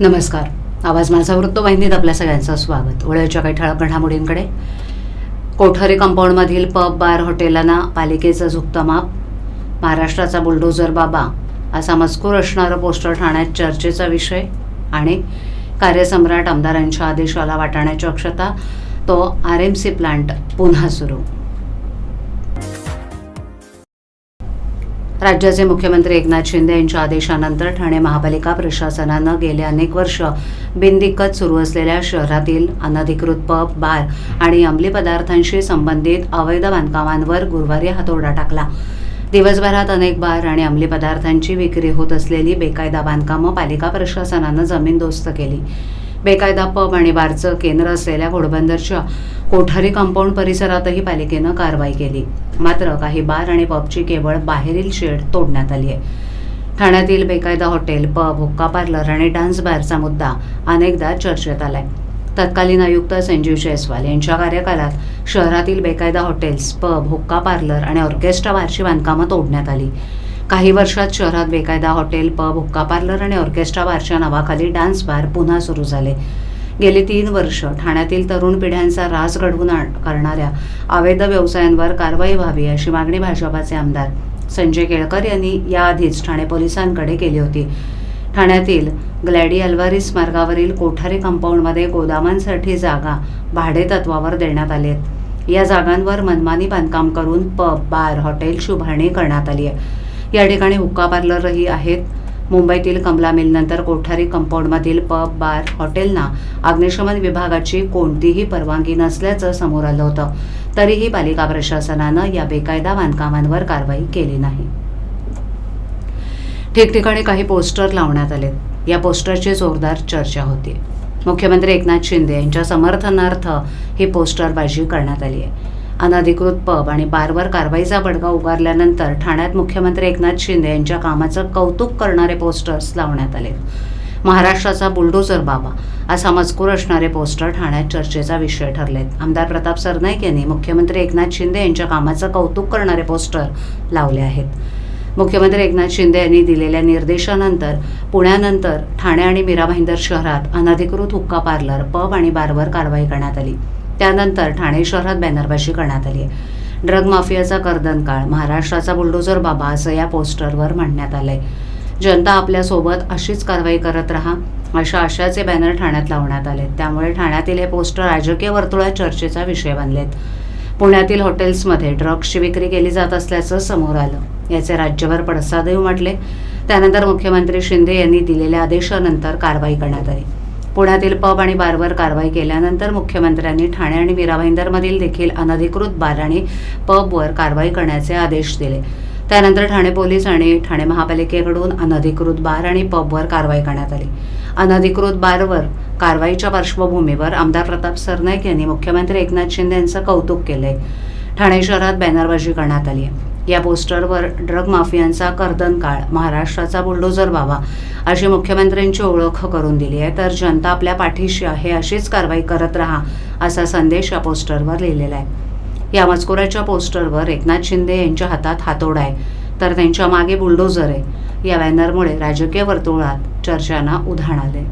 नमस्कार. आवाज माझा वृत्तवाहिनीत आपल्या सगळ्यांचं स्वागत. वेळेच्या काही ठळक घडामोडींकडे. कोठारी कंपाऊंडमधील पब बार हॉटेलांना पालिकेचं झुकतं माप. महाराष्ट्राचा बुलडोझर बाबा असा मजकूर असणारं पोस्टर ठाण्यात चर्चेचा विषय आणि कार्यसम्राट आमदारांच्या आदेशाला वाटाण्याची अक्षता तो आर एम सी प्लांट पुन्हा सुरू. राज्याचे मुख्यमंत्री एकनाथ शिंदे यांच्या आदेशानंतर ठाणे महापालिका प्रशासनानं गेले अनेक वर्ष बिनदिक्कत सुरू असलेल्या शहरातील अनधिकृत पब बार आणि अंमली पदार्थांशी संबंधित अवैध बांधकामांवर गुरुवारी हातोडा टाकला. दिवसभरात अनेक बार आणि अंमली पदार्थांची विक्री होत असलेली बेकायदा बांधकामं पालिका प्रशासनानं जमीनदोस्त केली. बेकायदा पब आणि बारचं केंद्र असलेल्या घोडबंदरच्या कोठारी कंपाऊंड परिसरातही पालिकेनं कारवाई केली. मात्र काही बार आणि पबची केवळ बाहेरील शेड तोडण्यात आली आहे. ठाण्यातील बेकायदा हॉटेल पब हुक्का पार्लर आणि डान्स बारचा मुद्दा अनेकदा चर्चेत आलाय. तत्कालीन आयुक्त संजीव जयस्वाल यांच्या कार्यकालात शहरातील बेकायदा हॉटेल्स पब हुक्का पार्लर आणि ऑर्केस्ट्रा बारची बांधकामं तोडण्यात आली. काही वर्षात शहरात बेकायदा हॉटेल पब हुक्का पार्लर आणि ऑर्केस्ट्रा बारच्या नावाखाली डान्स बार पुन्हा सुरू झाले. गेली तीन वर्ष ठाण्यातील तरुण पिढ्यांचा रास घडवून करणाऱ्या अवैध व्यवसायांवर कारवाई व्हावी अशी मागणी भाजपाचे आमदार संजय केळकर यांनी याआधीच ठाणे पोलिसांकडे केली होती. ठाण्यातील ग्लॅडी अल्वारिस मार्गावरील कोठारी कंपाऊंडमध्ये गोदामांसाठी जागा भाडेतत्वावर देण्यात आली आहेत या जागांवर मनमानी बांधकाम करून पब बार हॉटेलची उभारणी करण्यात आली आहे. या ठिकाणी हुक्का पार्लरही आहेत. मुंबईतील कमला मिलनंतर कोठारी कंपाऊंडमधील पब बार हॉटेलना अग्निशमन विभागाची कोणतीही परवानगी नसल्याचं समोर आलं होतं. तरीही पालिका प्रशासनानं या बेकायदा बांधकामांवर कारवाई केली नाही. ठिकठिकाणी काही पोस्टर लावण्यात आले या पोस्टरची जोरदार चर्चा होती मुख्यमंत्री एकनाथ शिंदे यांच्या समर्थनार्थ ही पोस्टरबाजी करण्यात आली आहे अनधिकृत पब आणि बारवर कारवाईचा बडगा उगारल्यानंतर ठाण्यात मुख्यमंत्री एकनाथ शिंदे यांच्या कामाचं कौतुक करणारे पोस्टर्स लावण्यात आले महाराष्ट्राचा बुलडोझर बाबा असा मजकूर असणारे पोस्टर ठाण्यात चर्चेचा विषय ठरलेत. आमदार प्रताप सरनाईक यांनी मुख्यमंत्री एकनाथ शिंदे यांच्या कामाचं कौतुक करणारे पोस्टर लावले आहेत. मुख्यमंत्री एकनाथ शिंदे यांनी दिलेल्या निर्देशानंतर पुण्यानंतर ठाणे आणि मीरा भाईंदर शहरात अनधिकृत हुक्का पार्लर पब आणि बारवर कारवाई करण्यात आली. त्यानंतर ठाणे शहरात बॅनरबाजी करण्यात आली आहे. ड्रग माफियाचा कर्दनकाळ महाराष्ट्राचा बुलडोजर बाबा असं या पोस्टरवर म्हणण्यात आलंय. जनता आपल्यासोबत अशीच कारवाई करत राहा अशा आशाचे बॅनर ठाण्यात लावण्यात आले त्यामुळे ठाण्यातील हे पोस्टर राजकीय वर्तुळात चर्चेचा विषय बनलेत. पुण्यातील हॉटेल्समध्ये ड्रग्सची विक्री केली जात असल्याचं समोर आलं. याचे राज्यभर पडसादही उमटले. त्यानंतर मुख्यमंत्री शिंदे यांनी दिलेल्या आदेशानंतर कारवाई करण्यात आली. पुण्यातील पब आणि बारवर कारवाई केल्यानंतर मुख्यमंत्र्यांनी ठाणे आणि मीरा भाईंदरमधील देखील अनधिकृत बार आणि पबवर कारवाई करण्याचे आदेश दिले. त्यानंतर ठाणे पोलीस आणि ठाणे महापालिकेकडून अनधिकृत बार आणि पबवर कारवाई करण्यात आली. अनधिकृत बारवर कारवाईच्या पार्श्वभूमीवर आमदार प्रताप सरनाईक यांनी मुख्यमंत्री एकनाथ शिंदे यांचं कौतुक केलंय. ठाणे शहरात बॅनरबाजी करण्यात आली आहे या पोस्टरवर ड्रग माफियांचा कर्दन काळ महाराष्ट्राचा बुलडोझर बाबा अशी मुख्यमंत्र्यांची ओळख करून दिली आहे. तर जनता आपल्या पाठीशी आहे अशीच कारवाई करत राहा असा संदेश या पोस्टरवर लिहिलेला आहे. या मजकुराच्या पोस्टरवर एकनाथ शिंदे यांच्या हातात हातोडा आहे. तर त्यांच्या मागे बुलडोझर आहे. या बॅनरमुळे राजकीय वर्तुळात चर्चांना उधाण आले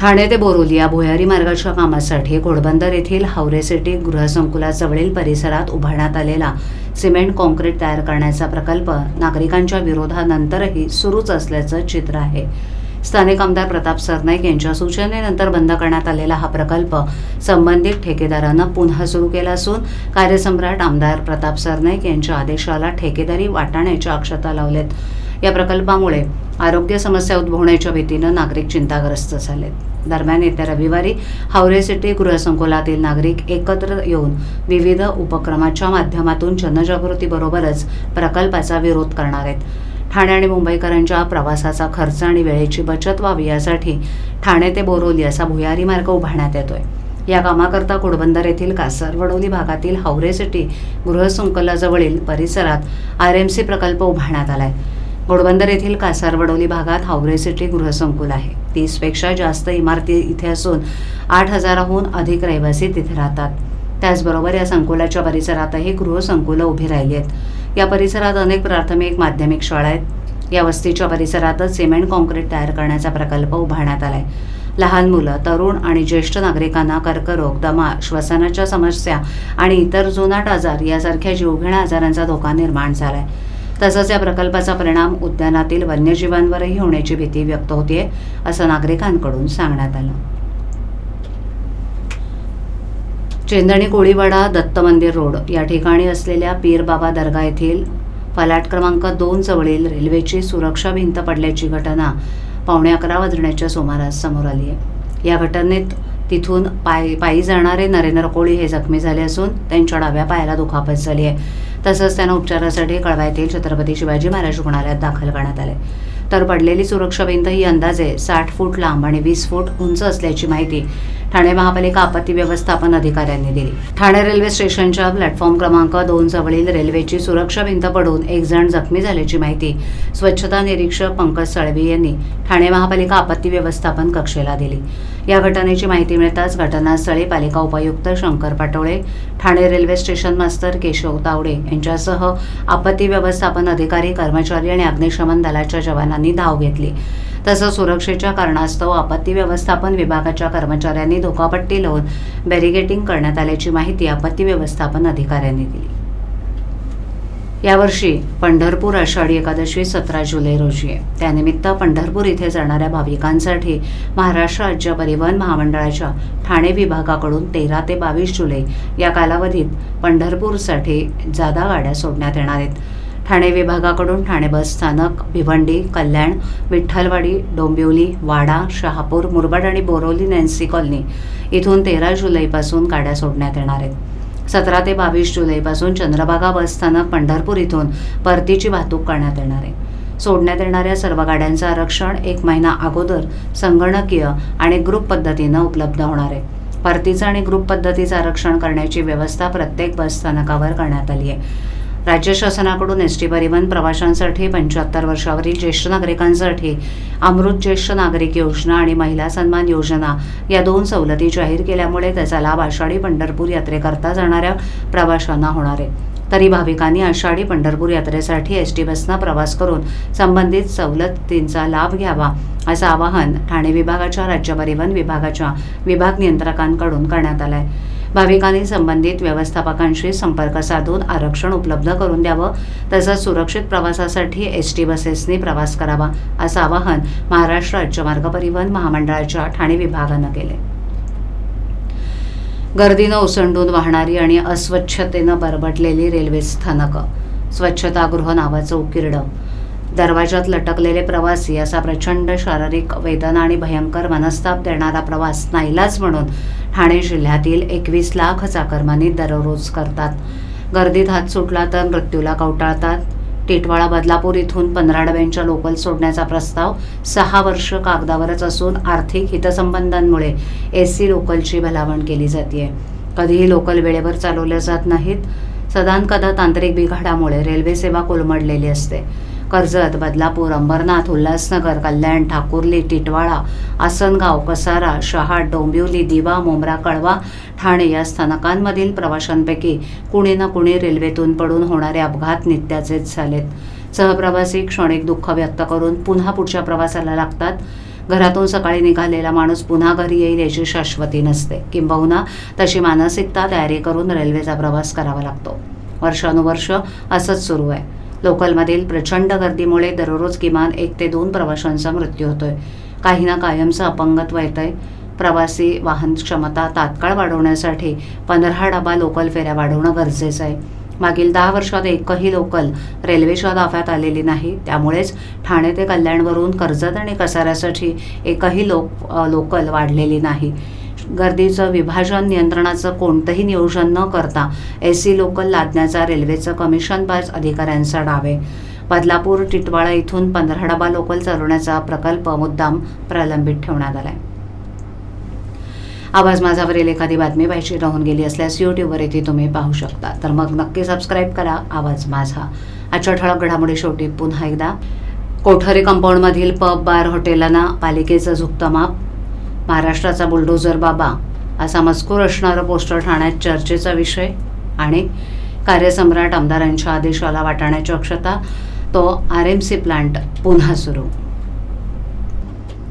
ठाणे ते बोरोली या भुयारी मार्गाच्या कामासाठी घोडबंदर येथील हावरे सिटी गृहसंकुलाजवळील परिसरात उभारण्यात आलेला सिमेंट कॉन्क्रीट तयार करण्याचा प्रकल्प नागरिकांच्या विरोधानंतरही सुरूच असल्याचं चित्र आहे. स्थानिक आमदार प्रताप सरनाईक यांच्या सूचनेनंतर बंद करण्यात आलेला हा प्रकल्प संबंधित ठेकेदारानं पुन्हा सुरू केला असून कार्यसम्राट आमदार प्रताप सरनाईक यांच्या आदेशाला ठेकेदारी वाटाण्याच्या अक्षता लावलेत. या प्रकल्पामुळे आरोग्य समस्या उद्भवण्याच्या भीतीनं नागरिक चिंताग्रस्त झालेत. दरम्यान येत्या रविवारी हावरे सिटी गृहसंकुलातील नागरिक एकत्र येऊन विविध उपक्रमाच्या माध्यमातून जनजागृतीबरोबरच प्रकल्पाचा विरोध करणार आहेत. ठाणे आणि मुंबईकरांच्या प्रवासाचा खर्च आणि वेळेची बचत व्हावी यासाठी ठाणे ते बोरोली असा भुयारी मार्ग उभारण्यात येतोय. या कामाकरता कुडबंदर येथील कासरवडोली भागातील हावरे सिटी गृहसंकुलाजवळील परिसरात आर एम सी प्रकल्प उभारण्यात आलाय. घोडबंदर येथील कासारवडोली भागात हावरे सिटी गृहसंकुल आहे. तीसपेक्षा जास्त इमारती इथे असून आठ हजाराहून अधिक रहिवासी तिथे राहतात. त्याचबरोबर या संकुलाच्या परिसरातही गृहसंकुलं उभी राहिली आहेत. या परिसरात अनेक प्राथमिक माध्यमिक शाळा आहेत. या वस्तीच्या परिसरातच सिमेंट कॉन्क्रीट तयार करण्याचा प्रकल्प उभारण्यात आला आहे लहान मुलं तरुण आणि ज्येष्ठ नागरिकांना कर्करोग दमा श्वसनाच्या समस्या आणि इतर जुनाट आजार यासारख्या जीवघेण्या आजारांचा धोका निर्माण झाला आहे तसंच या प्रकल्पाचा परिणाम उद्यानातील वन्यजीवांवरही होण्याची भीती व्यक्त होतीये असं नागरिकांकडून सांगण्यात आलं. चेंदणी कोळीवाडा दत्त मंदिर रोड या ठिकाणी असलेल्या पीर बाबा दर्गा येथील फलाट क्रमांक दोन जवळील रेल्वेची सुरक्षा भिंत पडल्याची घटना पावणे अकरा वाजण्याच्या सुमारास समोर आली आहे. या घटनेत तिथून पाय पायी जाणारे नरेंद्र कोळी हे जखमी झाले असून त्यांच्या डाव्या पायाला दुखापत झाली आहे. तसंच त्यांना उपचारासाठी कळवायतील छत्रपती शिवाजी महाराज रुग्णालयात दाखल करण्यात आले. तर पडलेली सुरक्षा भिंत ही अंदाजे साठ फूट लांब आणि वीस फूट उंच असल्याची माहिती ठाणे महापालिका आपत्ती व्यवस्थापन अधिकाऱ्यांनी दिली. ठाणे रेल्वे स्टेशनच्या प्लॅटफॉर्म क्रमांक दोन जवळील रेल्वेची सुरक्षा भिंत पडून एक जण जखमी झाल्याची माहिती स्वच्छता निरीक्षक पंकज साळवी यांनी ठाणे महापालिका आपत्ती व्यवस्थापन कक्षेला दिली. या घटनेची माहिती मिळताच घटनास्थळी पालिका उपायुक्त Shankar Patole Thane railway station master Keshav Tawde यांच्यासह आपत्ती व्यवस्थापन अधिकारी कर्मचारी आणि अग्निशमन दलाच्या जवानांनी धाव घेतली. तसंच सुरक्षेच्या कारणास्तव आपत्ती व्यवस्थापन विभागाच्या कर्मचाऱ्यांनी धोकापट्टी लावून बॅरिगेटिंग करण्यात आल्याची माहिती आपत्ती व्यवस्थापन अधिकाऱ्यांनी दिली. यावर्षी पंढरपूर आषाढी एकादशी सतरा जुलै रोजी आहे. त्यानिमित्त पंढरपूर इथे जाणाऱ्या भाविकांसाठी महाराष्ट्र राज्य परिवहन महामंडळाच्या ठाणे विभागाकडून तेरा ते बावीस जुलै या कालावधीत पंढरपूरसाठी जादा गाड्या सोडण्यात येणार आहेत. ठाणे विभागाकडून ठाणे बस स्थानक भिवंडी कल्याण विठ्ठलवाडी डोंबिवली वाडा शहापूर मुरबाड आणि बोरोली नॅन्सी कॉलनी इथून तेरा जुलैपासून गाड्या सोडण्यात येणार आहेत. सतरा ते बावीस जुलैपासून चंद्रभागा बस स्थानक पंढरपूर इथून परतीची वाहतूक करण्यात येणार आहे. सोडण्यात येणाऱ्या सर्व गाड्यांचं आरक्षण एक महिना अगोदर संगणकीय आणि ग्रुप पद्धतीनं उपलब्ध होणार आहे. परतीचं आणि ग्रुप पद्धतीचं आरक्षण करण्याची व्यवस्था प्रत्येक बस स्थानकावर करण्यात आली आहे. राज्य शासनाकडून एस टी परिवहन प्रवाशांसाठी पंच्याहत्तर वर्षावरील ज्येष्ठ नागरिकांसाठी अमृत ज्येष्ठ नागरिक योजना आणि महिला सन्मान योजना या दोन सवलती जाहीर केल्यामुळे त्याचा लाभ आषाढी पंढरपूर यात्रेकरता जाणाऱ्या प्रवाशांना होणार आहे. तरी भाविकांनी आषाढी पंढरपूर यात्रेसाठी एस टी बसनं प्रवास करून संबंधित सवलतींचा लाभ घ्यावा असं आवाहन ठाणे विभागाच्या राज्य परिवहन विभागाच्या विभाग नियंत्रकांकडून करण्यात आलं आहे भाविकांनी संबंधित व्यवस्थापकांशी संपर्क साधून आरक्षण उपलब्ध करून द्यावं तसंच सुरक्षित प्रवासासाठी एस टी बसेसनी प्रवास करावा असं आवाहन महाराष्ट्र राज्य मार्ग परिवहन महामंडळाच्या ठाणे विभागानं केले गर्दीनं ओसंडून वाहणारी आणि अस्वच्छतेनं बरबटलेली रेल्वे स्थानकं स्वच्छतागृह नावाचं उकिरडं दरवाजात लटकलेले प्रवासी असा प्रचंड शारीरिक वेदना आणि भयंकर मनस्ताप देणारा प्रवास नाईलाज म्हणून ठाणे जिल्ह्यातील एकवीस लाख चाकरमानी दररोज करतात. गर्दीत हात सुटला तर मृत्यूला कवटाळतात. टिटवाळा बदलापूर इथून पंधरा डब्यांच्या लोकल सोडण्याचा प्रस्ताव सहा वर्ष कागदावरच असून आर्थिक हितसंबंधांमुळे एस सी लोकलची भलावण केली जाते कधीही लोकल वेळेवर चालवल्या जात नाहीत. सदानकदा तांत्रिक बिघाडामुळे रेल्वे सेवा कोलमडलेली असते. कर्जत बदलापूर अंबरनाथ उल्हासनगर कल्याण ठाकुर्ली टिटवाळा आसनगाव कसारा शहाड डोंबिवली दिवा मुंब्रा कळवा ठाणे या स्थानकांमधील प्रवाशांपैकी कुणी ना कुणी रेल्वेतून पडून होणारे अपघात नित्याचेच झालेत. सहप्रवासी क्षणिक दुःख व्यक्त करून पुन्हा पुढच्या प्रवासाला लागतात. घरातून सकाळी निघालेला माणूस पुन्हा घरी येईल याची शाश्वती नसते. किंबहुना तशी मानसिकता तयारी करून रेल्वेचा प्रवास करावा लागतो. वर्षानुवर्ष असंच सुरू आहे. लोकलमधील प्रचंड गर्दीमुळे दररोज किमान एक ते दोन प्रवाशांचा मृत्यू होतोय. काहींना कायमचं अपंगत्व येतंय. प्रवासी वाहन क्षमता तात्काळ वाढवण्यासाठी पंधरा डबा लोकल फेऱ्या वाढवणं गरजेचं आहे. मागील दहा वर्षात एकही लोकल रेल्वेच्या ताफ्यात आलेली नाही. त्यामुळेच ठाणे ते कल्याणवरून कर्जत आणि कसाऱ्यासाठी एकही लोक लोकल वाढलेली नाही. गर्दीचं विभाजन नियंत्रणाचं कोणतंही नियोजन न करता एस सी लोकल लादण्याचा रेल्वेचं कमिशनबाज अधिकाऱ्यांचा डावे. बदलापूर टिटवाळा इथून पंधरा डबा लोकल चालवण्याचा प्रकल्प मुद्दाम प्रलंबित ठेवण्यात आलाय. आवाज माझावरील एखादी बातमी पाहिजे राहून गेली असल्यास यूट्यूबवर येथे तुम्ही पाहू शकता. तर मग नक्की सबस्क्राईब करा. आवाज माझा. आजच्या ठळक घडामोडी शेवटी पुन्हा एकदा. कोठरी कंपाऊंडमधील पब बार हॉटेलांना पालिकेचं झुकतं माप महाराष्ट्राचा बुलडोझर बाबा असा मजकूर असणारं पोस्टर ठाण्यात चर्चेचा विषय आणि कार्यसम्राट आमदारांच्या आदेशाला वाटाण्याची अक्षता तो आर एम सी प्लांट पुन्हा सुरू